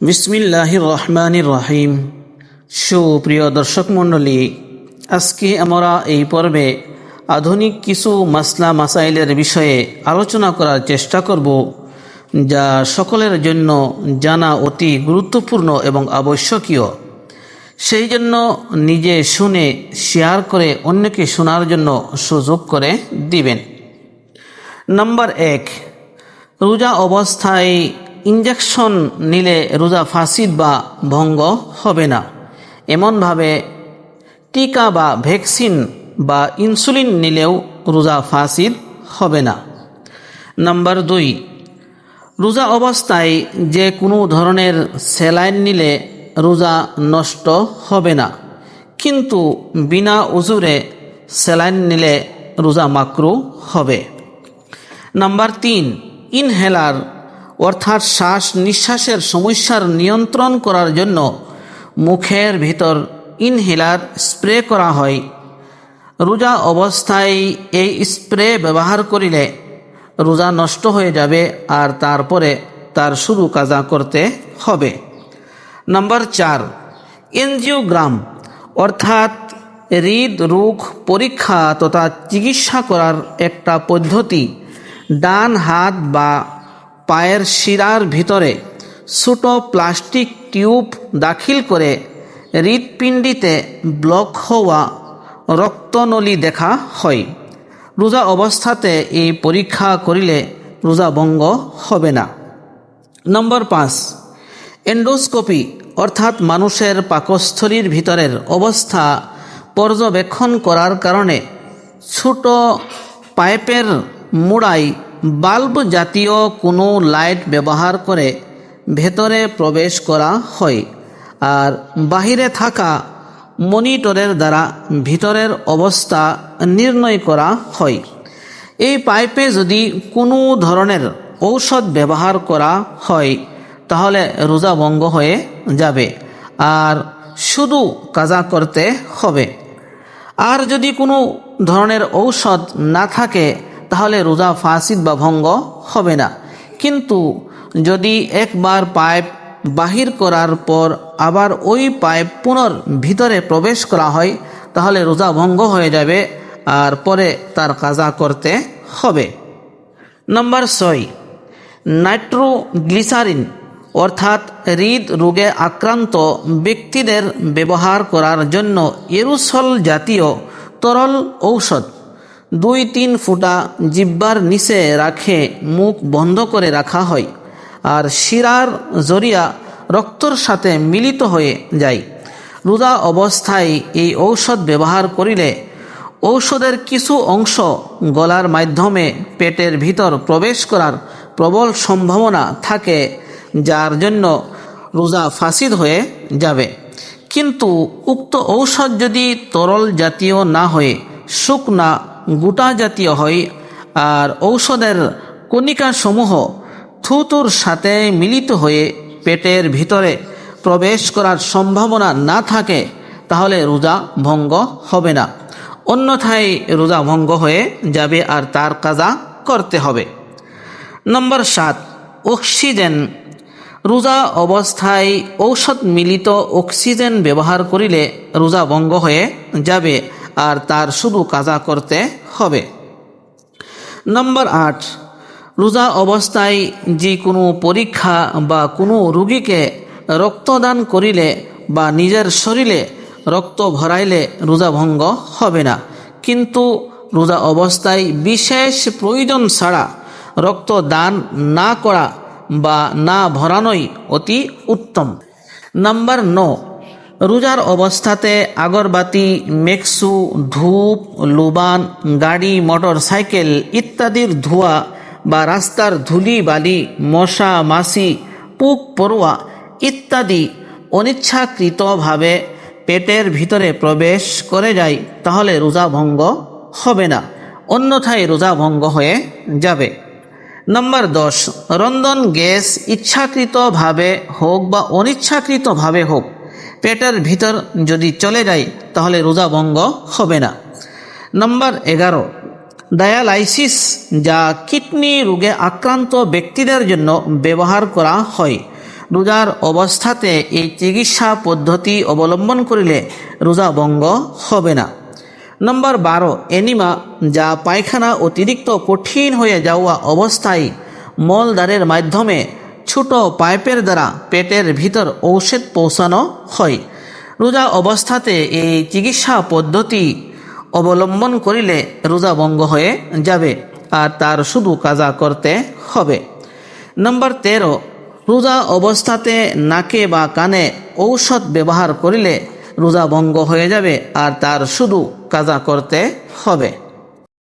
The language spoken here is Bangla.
বিসমিল্লাহ রহমানির রহিম। সুপ্রিয় দর্শক মণ্ডলী, আজকে আমরা এই পর্বে আধুনিক কিছু মাসলা মাসাইলের বিষয়ে আলোচনা করার চেষ্টা করব, যা সকলের জন্য জানা অতি গুরুত্বপূর্ণ এবং আবশ্যকীয়। সেই জন্য নিজে শুনে, শেয়ার করে অন্যকে শোনার জন্য সুযোগ করে দিবেন। নাম্বার এক, রোজা অবস্থায় ইঞ্জেকশন নিলে রোজা ফাসিদ বা ভঙ্গ হবে না। এমনভাবে টিকা বা ভ্যাকসিন বা ইনসুলিন নিলেও রোজা ফাসিদ হবে না। নাম্বার দুই, রোজা অবস্থায় যে কোনো ধরনের স্যালাইন নিলে রোজা নষ্ট হবে না। কিন্তু বিনা উজুরে স্যালাইন নিলে রোজা মাকরু হবে। নাম্বার তিন, ইনহেলার অর্থাৎ শ্বাস নিঃশ্বাসের সমস্যার নিয়ন্ত্রণ করার জন্য মুখের ভিতর ইনহেলার স্প্রে করা হয়। রোজা অবস্থায় এই স্প্রে ব্যবহার করিলে রোজা নষ্ট হয়ে যাবে আর তারপরে তার শুরু কাজা করতে হবে। নাম্বার চার এনজিওগ্রাম অর্থাৎ হৃদরোগ পরীক্ষা তথা চিকিৎসা করার একটা পদ্ধতি, ডান হাত বা পায়ের শিরার ভিতরে ছোট প্লাস্টিক টিউব দাখিল করে হৃৎপিণ্ডিতে ব্লক হওয়া রক্তনলী দেখা হয়। রোজা অবস্থাতে এই পরীক্ষা করিলে রোজা ভঙ্গ হবে না। নম্বর পাঁচ, এন্ডোস্কোপি, অর্থাৎ মানুষের পাকস্থলীর ভিতরের অবস্থা পর্যবেক্ষণ করার কারণে ছোট পাইপের মোড়াই বাল্ব জাতীয় কোনো লাইট ব্যবহার করে ভেতরে প্রবেশ করা হয় আর বাহিরে থাকা মনিটরের দ্বারা ভিতরের অবস্থা নির্ণয় করা হয়। এই পাইপে যদি কোনো ধরনের ঔষধ ব্যবহার করা হয়, তাহলে রোজা ভঙ্গ হয়ে যাবে আর শুধু কাজা করতে হবে। আর যদি কোনো ধরনের ঔষধ না থাকে তাহলে রোজা ফাসিদ বা ভঙ্গ হবে না। কিন্তু যদি একবার পাইপ বাহির করার পর আবার ওই পাইপ পুনর ভিতরে প্রবেশ করা হয়, তাহলে রোজা ভঙ্গ হয়ে যাবে আর পরে তার কাজা করতে হবে। নম্বর ছয়, নাইট্রোগ্লিসারিন, অর্থাৎ হৃদ রোগে আক্রান্ত ব্যক্তিদের ব্যবহার করার জন্য এরুসল জাতীয় তরল ঔষধ দুই তিন ফুটা জিব্বার নিচে রাখে মুখ বন্ধ করে রাখা হয় আর শিরার জরিয়া রক্তর সাথে মিলিত হয়ে যায়। রোজা অবস্থায় এই ঔষধ ব্যবহার করিলে ঔষধের কিছু অংশ গলার মাধ্যমে পেটের ভিতর প্রবেশ করার প্রবল সম্ভাবনা থাকে, যার জন্য রোজা ফাসিদ হয়ে যাবে। কিন্তু উক্ত ঔষধ যদি তরল জাতীয় না হয়ে শুকনা গোটা জাতীয় হয় আর ঔষধের কণিকাসমূহ থুতুর সাথে মিলিত হয়ে পেটের ভিতরে প্রবেশ করার সম্ভাবনা না থাকে, তাহলে রোজা ভঙ্গ হবে না। অন্যথায় রোজা ভঙ্গ হয়ে যাবে আর তার কাজা করতে হবে। নম্বর সাত, অক্সিজেন। রোজা অবস্থায় ঔষধ মিলিত অক্সিজেন ব্যবহার করিলে রোজা ভঙ্গ হয়ে যাবে আর তার শুধু কাজা করতে হবে। নম্বর আট, রোজা অবস্থায় যে কোনো পরীক্ষা বা কোনো রুগীকে রক্তদান করিলে বা নিজের শরীরে রক্ত ভরাইলে রোজা ভঙ্গ হবে না। কিন্তু রোজা অবস্থায় বিশেষ প্রয়োজন ছাড়া রক্ত দান না করা বা না ভরানোই অতি উত্তম। নাম্বার ন রোজার অবস্থাতে আগরবাতি, মেক্সু, ধূপ, লুবান, গাড়ি, মোটর সাইকেল ইত্যাদির ধোঁয়া বা রাস্তার ধুলি, বালি, মশা, মাছি, পুক পড়ুয়া ইত্যাদি অনিচ্ছাকৃতভাবে পেটের ভিতরে প্রবেশ করে যায়, তাহলে রোজা ভঙ্গ হবে না, অন্যথায় রোজা ভঙ্গ হয়ে যাবে। নম্বর দশ, রন্ধন গ্যাস ইচ্ছাকৃতভাবে হোক বা অনিচ্ছাকৃতভাবে হোক পেটের ভিতর যদি চলে যায়, তাহলে রোজা ভঙ্গ হবে না। নম্বর এগারো, ডায়ালাইসিস যা কিডনি রোগে আক্রান্ত ব্যক্তিদের জন্য ব্যবহার করা হয়। রোজার অবস্থাতে এই চিকিৎসা পদ্ধতি অবলম্বন করিলে রোজা ভঙ্গ হবে না। নম্বর বারো, এনিমা যা পায়খানা অতিরিক্ত কঠিন হয়ে যাওয়া অবস্থায় মলদ্বারের মাধ্যমে ছোট পাইপের দ্বারা পেটের ভিতর ঔষধ পৌঁছানো হয়। রোজা অবস্থাতে এই চিকিৎসা পদ্ধতি অবলম্বন করিলে রোজা ভঙ্গ হয়ে যাবে আর তার শুধু কাজা করতে হবে। নম্বর তেরো, রোজা অবস্থাতে নাকে বা কানে ঔষধ ব্যবহার করিলে রোজা ভঙ্গ হয়ে যাবে আর তার শুধু কাজা করতে হবে।